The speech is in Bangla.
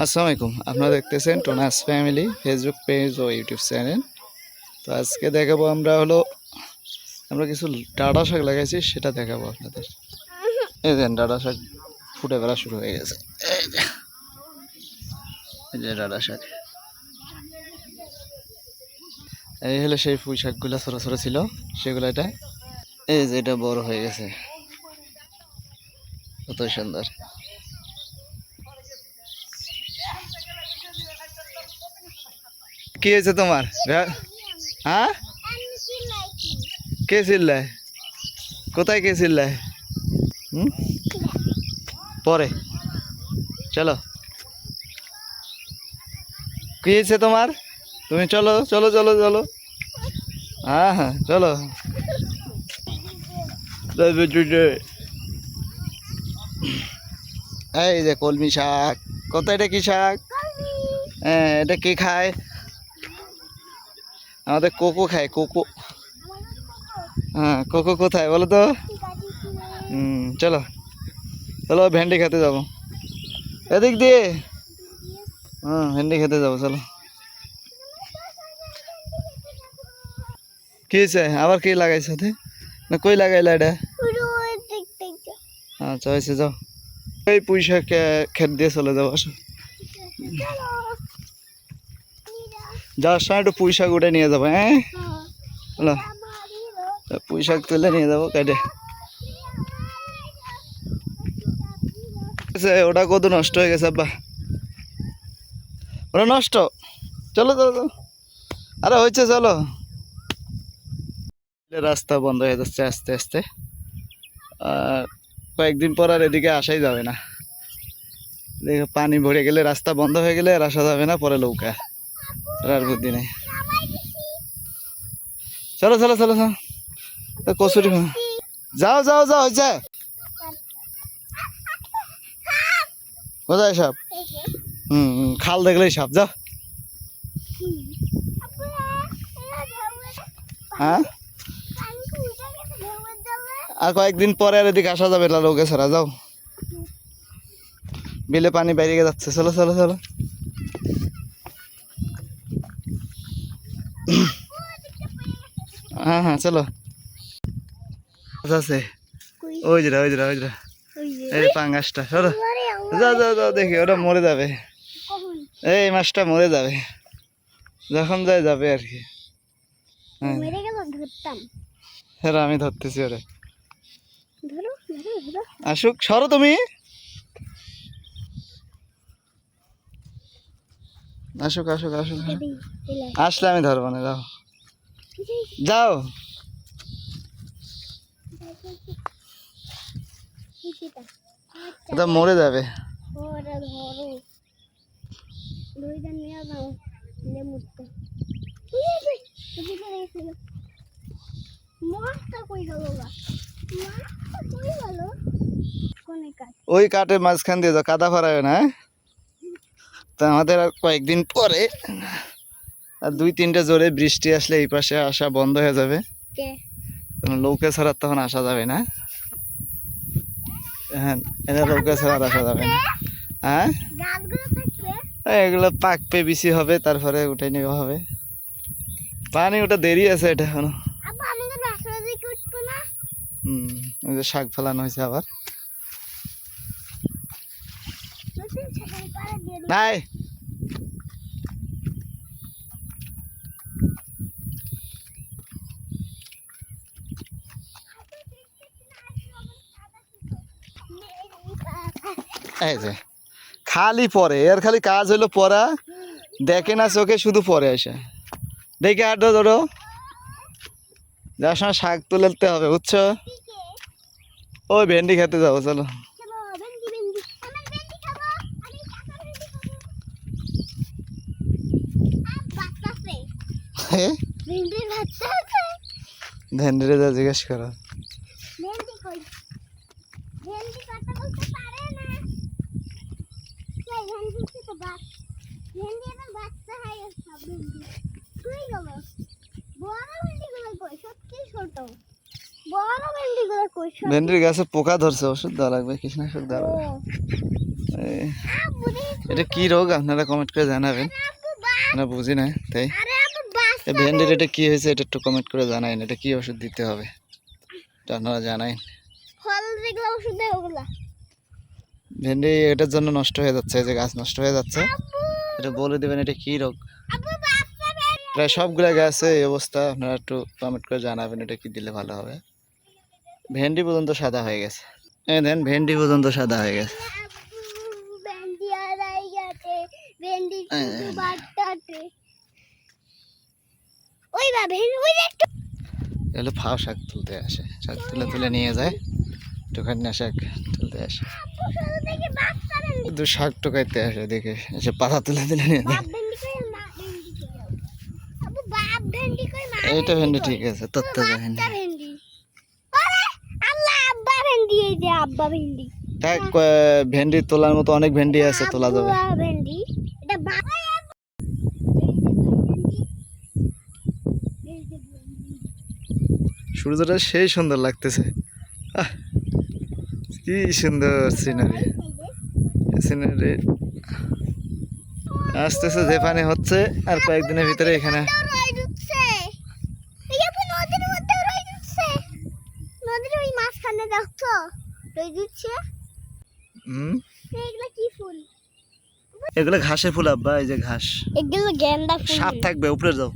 আসসালামু আলাইকুম। আপনারা দেখতেছেন টোনাস ফ্যামিলি ফেসবুক পেজ ও ইউটিউব চ্যানেল তো আজকে দেখাবো আমরা হলো, আমরা কিছু ডাটা শাক লাগাইছি, সেটা দেখাবো আপনাদের। এই দেন ডাটা শাক ফুটে বেড়া শুরু হয়ে গেছে। এই যে ডাটা শাক। এই হলো সেই পুঁই শাকগুলো ছোটো ছোটো ছিল, সেগুলো এটা, এই যে এটা বড় হয়ে গেছে। কত সুন্দর। কি হয়েছে তোমার? হ্যাঁ? কে চিল্লায়? কোথায় কে চিল্লায়? হুম? পরে। চলো। কি হয়েছে তোমার? তুমি চলো চলো চলো চলো। হ্যাঁ হ্যাঁ চলো। এই যে কলমি শাক। কত এটা কি শাক? হ্যাঁ এটা কে খায়? আমাদের কোকো খায়, কোকো। হ্যাঁ কোকো কোথায় বলো তো? হুম, চলো। চলো, ভেন্ডি খেতে যাব। এদিক দিয়ে। হ্যাঁ ভেন্ডি খেতে যাব, চলো। কি হয়েছে? আবার কি লাগাই সাথে না, কই লাগাইলা এটা? আচ্ছা হয়েছে, যাও। এই পয়সা খেত দিয়ে চলে যাব, আসো। যাওয়ার সময় একটু পুঁই শাক উঠে নিয়ে যাব হ্যাঁ? হলো পুঁই শাক তুলে নিয়ে যাব কেটে। ওটা কত নষ্ট হয়ে গেছে আব্বা। ওটা নষ্ট। চলো চলো চলো। আরে হয়েছে চলো। রাস্তা বন্ধ হয়ে যাচ্ছে আস্তে আস্তে। আর কয়েকদিন পর আর এদিকে আসাই যাবে না। দেখো পানি ভরে গেলে রাস্তা বন্ধ হয়ে গেলে আর আসা যাবে না পরে নৌকা। আর বুদ্ধি নেই চলো চলো চলো চলো। কচুরি যাও যাও যাও, হয়েছে। কোথায় সাপ? হুম খাল দেখলেই সাপ, যাও। হ্যাঁ? আর কয়েকদিন পরে আর এদিকে আসা যাবে লোকে ছাড়া, যাও। বিলে পানি বেরিয়ে যাচ্ছে। চলো চলো চলো। হ্যাঁ হ্যাঁ চলো। আছে। ওই যে ওই যে ওই যে এই পাঙ্গাসটা চলো যাও যাও যাও দেখি ওটা মরে যাবে। এই মাছটা মরে যাবে। যখন যায় যাবে আর কি। হ্যাঁ। হ্যাঁ আমি ধরতেছি ওরে। আসুক সরো তুমি। আসুক আসুক আসুক। আসলে আমি ধরবো না যাও। যে, যাও ওটা মরে যাবে? ওই কাঠের মাঝখান দিয়ে যাও, কাদা ফারায় না হ্যাঁ? তা আমাদের আর কয়েকদিন পরে দুই তিনটা জোরে বৃষ্টি আসলে এই পাশে আসা বন্ধ হয়ে যাবে। নৌকা ছাড়া তখন আসা যাবে না। হ্যাঁ এটা নৌকা ছাড়া আসা যাবে না। হ্যাঁ? এগুলো পাকপে বেশি হবে তারপরে উঠে নেওয়া হবে। পানি ওটা দেরি আছে এটা এখনও। হুম ওই যে শাক ফেলানো হয়েছে আবার। নাই এই যে খালি পরে এর খালি কাজ হলো পরা দেখে না চোখে শুধু পরে আসে। দেখে আটো ধরো। যার সময় শাক তুলতে হবে বুঝছ? ওই ভেন্ডি খেতে যাব চলো। চলো, ভেন্ডি, জিজ্ঞেস আমার ভেন্ডি খাব। আমি কাঁচা ভেন্ডি খাব। আর বাচ্চা আছে। ভেন্ডির বাচ্চা আছে। ভেন্ডিরে যা জিজ্ঞেস করো ভেন্ডি কই? ভেন্ডি কথা বলতে পারে না। কই, ভেন্ডির তো বাচ- ভেন্ডি এবার বাচ্চা হয়ে গেছে সব ভেন্ডি। কই গেল? বড় ভেন্ডিগুলো কই? সত্যি ছোট। বড় ভেন্ডিগুলো কই? সব- ভেন্ডির গাছে পোকা ধরছে, ওষুধ দেওয়া লাগবে কীটনাশক দেওয়া লাগবে। এটা কি রোগ? আপনারা কমেন্ট করে জানাবেন। আমরা বুঝি না, তাই। ভেন্ডির এটা কি হয়েছে, এটা একটু কমেন্ট করে জানাইন, এটা কি ওষুধ দিতে হবে? এটা আপনারা জানাইন। ফল যেগুলো ওষুধ দেয় ওগুলা। ভেন্ডি এটার জন্য নষ্ট হয়ে যাচ্ছে, এই যে গাছ নষ্ট হয়ে যাচ্ছে। এটা বলে দিবেন, এটা কি রোগ? প্রায় সবগুলা গাছে এই অবস্থা, আপনারা একটু কমেন্ট করে জানাবেন, এটা কি দিলে ভালো হবে। ভেন্ডি পর্যন্ত সাদা হয়ে গেছে। এই দেন, ভেন্ডি পর্যন্ত সাদা হয়ে গেছে। এগুলো ফাও শাক তুলতে আসে, শাক তুলে তুলে নিয়ে যায়। একটুখানি শাক তুলতে আসে। দু শাক টোকাইতে আসে দেখে এসে পাতা তুলে তুলে নিয়ে এইটা ভেন্ডি ঠিক আছে তত্ত্ব ভেন্ডি ভেন্ডি তোলার মতো অনেক ভেন্ডি আছে তোলা যাবে। সূর্যটা সেই সুন্দর লাগতেছে। আহ, কি সুন্দর সিনারি সিনারি আসতেছে যে পানি হচ্ছে আর কয়েকদিনের ভিতরে এখানে। এগুলো কি ফুল ঘাসের ফুল আব্বা এই যে ঘাস। এগুলো গেন্দা সাপ থাকবে উপরে যাও।